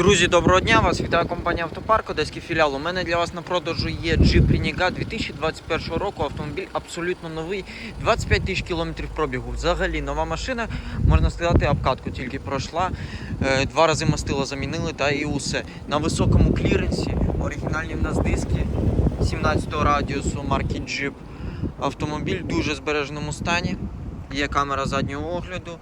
Друзі, доброго дня! Вас вітає компанія Автопарк, Одеський філіал. У мене для вас на продажу є Jeep Renegade 2021 року. Автомобіль абсолютно новий, 25 тисяч кілометрів пробігу. Взагалі нова машина, можна сказати, обкатку тільки пройшла. Е, Два рази мастило замінили та і усе. На високому кліренсі, оригінальні в нас диски 17 радіусу марки Jeep. Автомобіль в дуже збереженому стані. Є камера заднього огляду.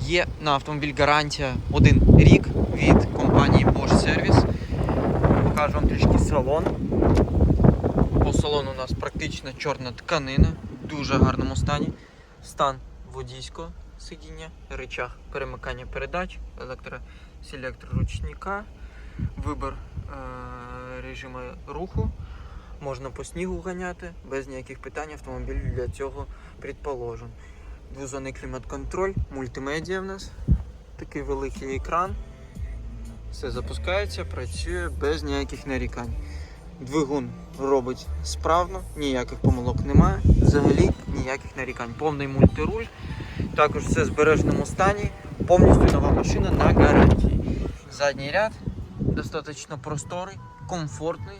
Є на автомобіль гарантія один рік від компанії Bosch Service. Покажу вам трішки салон. По салону у нас практично чорна тканина, в дуже гарному стані. Стан водійського сидіння, речах перемикання передач, електроселектор ручника, вибір е- режиму руху. Можна по снігу ганяти, без ніяких питань автомобіль для цього предположен. Двозонний клімат-контроль, мультимедіа в нас, такий великий екран. Все запускається, працює без ніяких нарікань. Двигун робить справно, ніяких помилок немає, взагалі ніяких нарікань. Повний мультируль, також все в збереженому стані, повністю нова машина на гарантії. Задній ряд достатньо просторий, комфортний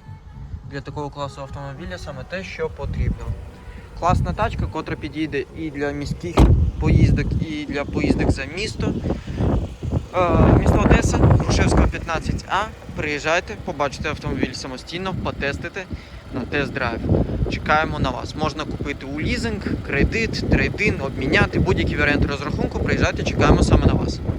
для такого класу автомобіля, саме те, що потрібно. Класна тачка, котра підійде і для міських поїздок, і для поїздок за місто. Е, Місто Одеса, Грушевського 15А. Приїжджайте, побачите автомобіль самостійно, потестите на тест-драйв. Чекаємо на вас. Можна купити у лізинг, кредит, трейдин, обміняти будь-які варіанти розрахунку. Приїжджайте, чекаємо саме на вас.